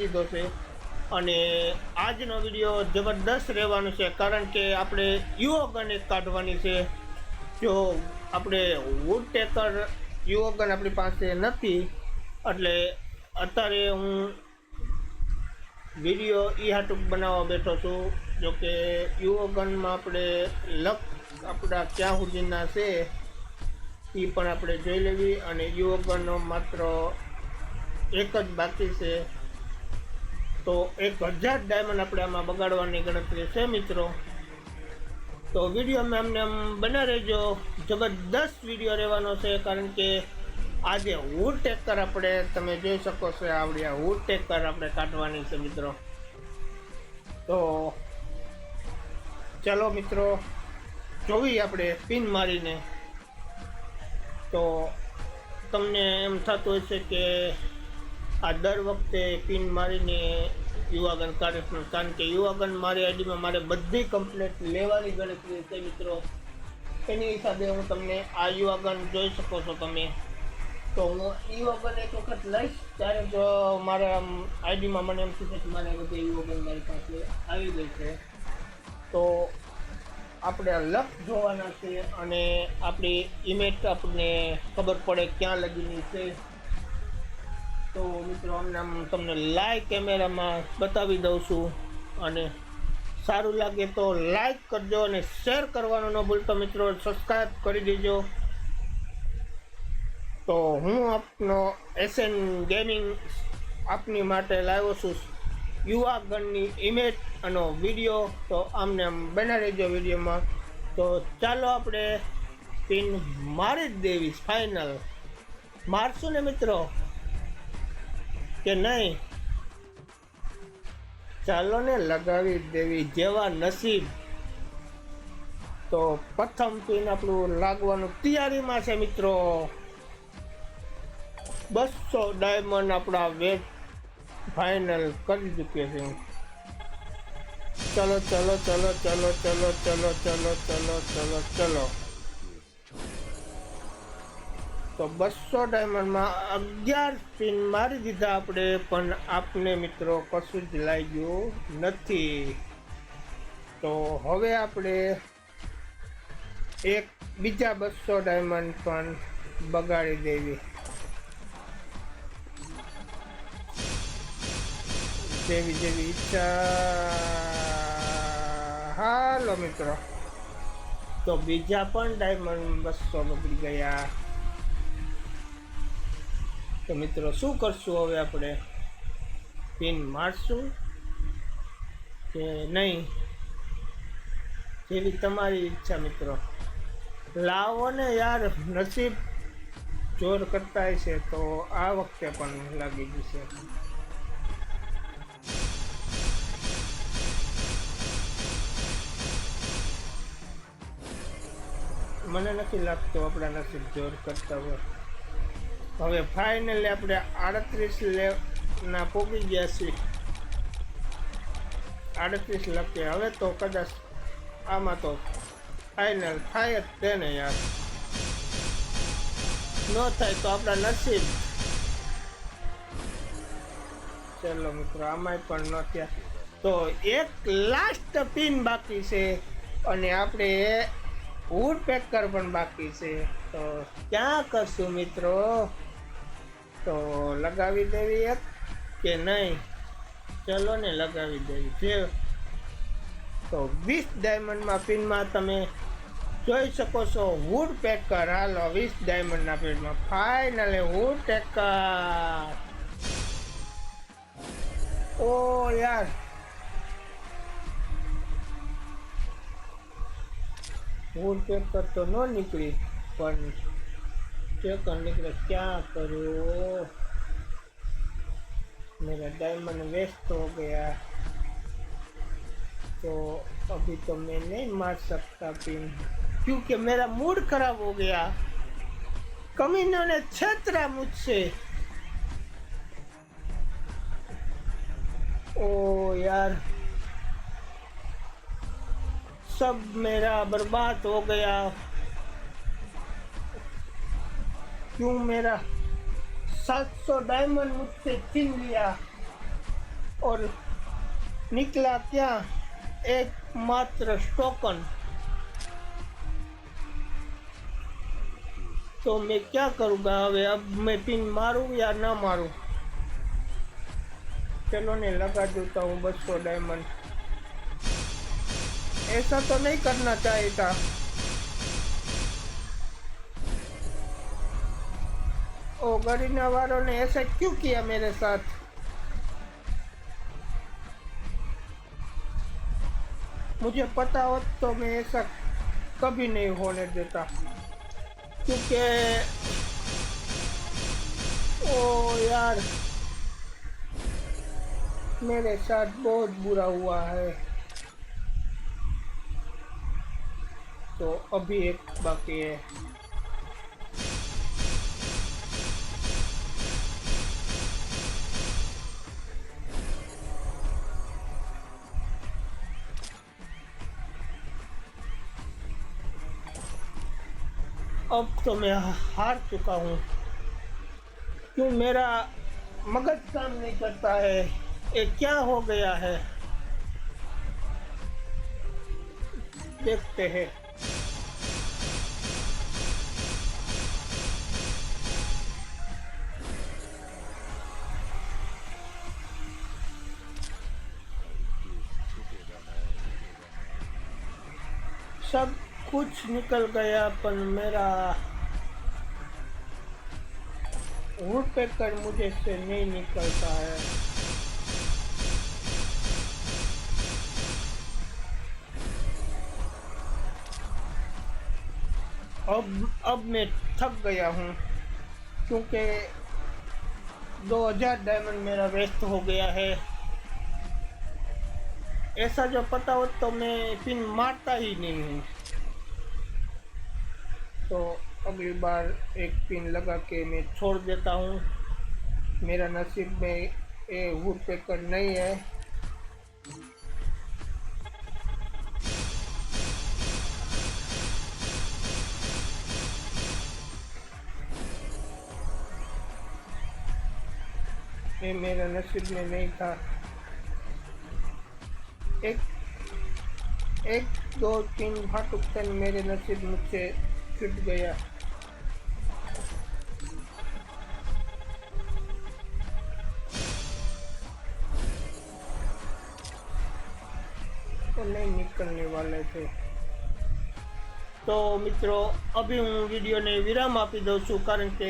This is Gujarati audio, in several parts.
લીધો છે. અને આજનો વીડિયો જબરદસ્ત રહેવાનો છે, કારણ કે આપણે યુવગન એક કાઢવાની છે. જો આપણે વુડ ટેકર યુવગન આપણી પાસે નથી, એટલે અત્યારે હું વીડિયો ઈ હાટુક બનાવવા બેઠો છું. જોકે યુવગનમાં આપણે લક આપણા ક્યાં સુધીના છે એ પણ આપણે જોઈ લેવી. અને યુવગનનો માત્ર એક જ બાકી છે. તો એક હજાર ડાયમંડ આપણે આમાં બગાડવાની ગણતરી છે, મિત્રો. તો વિડીયોમાં અમને આમ બના રહેજો. જબરદસ્ત વીડિયો રહેવાનો છે, કારણ કે આજે વુડ ટેકર આપણે તમે જોઈ શકો છો, આવડી આ વુડ ટેકર આપણે કાઢવાની છે, મિત્રો. તો ચાલો, મિત્રો જોવી આપણે પિન મારીને. તો તમને એમ થતું હશે કે આ દર વખતે પિન મારીને યુવાગન કાર્યક્રમ કારણ કે યુવાગન મારી આઈડીમાં મારે બધી કમ્પ્લેટ લેવાની ગણતરી છે મિત્રો. એની હિસાબે હું તમને આ યુવાગન જોઈ શકો છો તમે. તો હું યુવાગન એક વખત લઈશ, ત્યારે જો મારા આઈડીમાં મને એમ થશે કે મારે બધી યુવાગન મારી પાસે આવી ગઈ છે. તો આપણે આ લક જોવાના છે અને આપણી ઇમેજ આપણને ખબર પડે ક્યાં લગીની છે. તો મિત્રો, આમ તમને લાઈવ કેમેરામાં બતાવી દઉં છું અને સારું લાગે તો લાઈક કરજો અને શેર કરવાનું ન ભૂલતો મિત્રો સબસ્ક્રાઈબ કરી દેજો. તો હું આપનો એસએન ગેમિંગ આપની માટે લાવ્યો છું યુવાગણની ઇમેજ અને વીડિયો તો આમને આમ બના રહેજો વિડીયોમાં. તો ચાલો આપણે પિન મારી જ દેવી ફાઇનલ મારશું ને મિત્રો? કે નહીં? ચાલો ને લગાવી દેવી જેવા નસીબ. તો પ્રથમ પિન આપણું લાગવાનું તૈયારીમાં છે મિત્રો. બસો ડાયમંડ આપણા વેટ ફાઇનલ કરી ચૂક્યા છે. ચલો ચલો ચલો ચલો ચલો ચલો ચલો ચલો ચલો ચલો. તો બસો ડાયમંડમાં અગિયાર પિન મારી દીધા આપણે, પણ આપને મિત્રો કશું જ લાગ્યું નથી. તો હવે આપણે એક બીજા બસો ડાયમંડ પણ બગાડી દેવી. જેવી જેવી ઈચ્છા. હાલો મિત્રો. તો બીજા પણ ડાયમંડ બસો બગડી ગયા. તો મિત્રો, શું કરશું હવે આપણે? પિન મારશું કે નહીં? જેવી તમારી ઈચ્છા મિત્રો. લાવો ને યાર, નસીબ જોર કરતા છે તો આ વખતે પણ લાગી જશે. મને નથી લાગતું આપણા નસીબ જોર કરતા હોય. હવે ફાઇનલી આપણે આડત્રીસ ના પોગી ગયા છીએ. આડત્રીસ લખીએ હવે તો કદાચ આમાં તો ફાઇનલ થાય જ તેને યાર. ન થાય તો આપણા નસીબ. ચલો મિત્રો, આમાંય પણ ન થયા. તો એક લાસ્ટ પિન બાકી છે અને આપણે વુડ પેકર પણ બાકી છે. તો ક્યાં કરશું મિત્રો? તો લગાવી દેવી એક કે નહીં? ચલો ને લગાવી દેવી. છે તો વીસ ડાયમંડમાં પિનમાં તમે જોઈ શકો છો વુડ પેકર હાલો, વીસ ડાયમંડના પિનમાં. ફાઇનલે વુડ પેકર ઓ યાર. વુડ પેકર તો ન નીકળી પણ क्या करने के लिए क्या करो? मेरा डायमंड वेस्ट हो गया। तो अभी तो मैं नहीं मार सकता पिन क्योंकि मेरा मूड खराब हो गया। कमीनों ने छतरा मुझसे। ओ यार। सब मेरा बर्बाद हो गया। क्यों मेरा सात सौ डायमंड मुझसे छीन लिया? और निकला क्या एक मात्र टोकन तो मैं क्या करूँगा હવે अब मैं पिन मारूं या ना मारूं? चलो ने लगा देता हूँ बसो डायमंड ऐसा तो नहीं करना चाहिए था। ओ गरीना वालों ने ऐसा क्यों किया मेरे साथ? मुझे पता हो तो मैं ऐसा कभी नहीं होने देता, क्योंकि ओ, यार, मेरे साथ बहुत बुरा हुआ है। तो अभी एक बाकी है। अब तो मैं हार चुका हूँ। क्यों मेरा मगज काम नहीं करता है? ये क्या हो गया है? देखते हैं। सब कुछ निकल गया, पर मेरा वुड पैकर मुझे से नहीं निकलता है। अब अब मैं थक गया हूँ, क्योंकि 2000 डायमंड मेरा वेस्ट हो गया है। ऐसा जो पता हो तो मैं पिन मारता ही नहीं हूँ। तो अगली बार एक पिन लगा के मैं छोड़ देता हूँ। मेरा नसीब में ये वुड पेकर नहीं है। ये मेरा नसीब में नहीं था। एक एक, दो, तीन फाटुकन मेरे नसीब मुझसे छूट गया तो नहीं निकलने वाले थे તો મિત્રો અભી હું વિડીયોને વિરામ આપી દઉં છું કારણ કે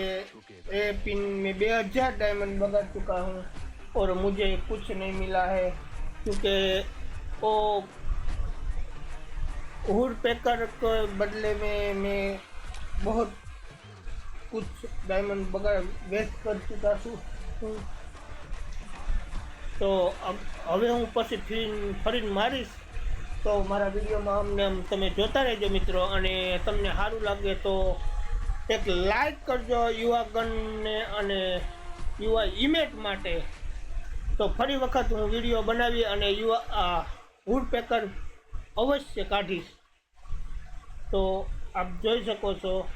એ पिन में बे हजार डायमंड बगा चुका हूँ और मुझे कुछ नहीं मिला है क्योंकि वो हुड पैकर के बदले में मैं बहुत कुछ डायमंड बगा वेस्ट कर चुका છું તો અબ- હવે હું પછી ફરી ફરીને મારીશ તો મારા વિડીયોમાં અમને આમ તમે જોતા રહેજો મિત્રો અને તમને સારું લાગે તો એક લાઈક કરજો યુવા ગણને અને યુવા ઇમેટ માટે તો ફરી વખત હું વિડીયો બનાવી અને યુવા આ વુડ પેકર અવશ્ય કાઢીશ તો આપ જોઈ શકો છો.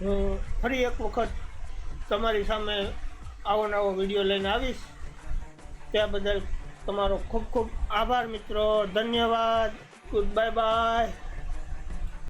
હું ફરી એક વખત તમારી સામે આવો નવો વીડિયો લઈને આવીશ. ત્યાં બદલ તમારો ખૂબ ખૂબ આભાર મિત્રો. ધન્યવાદ. Good bye bye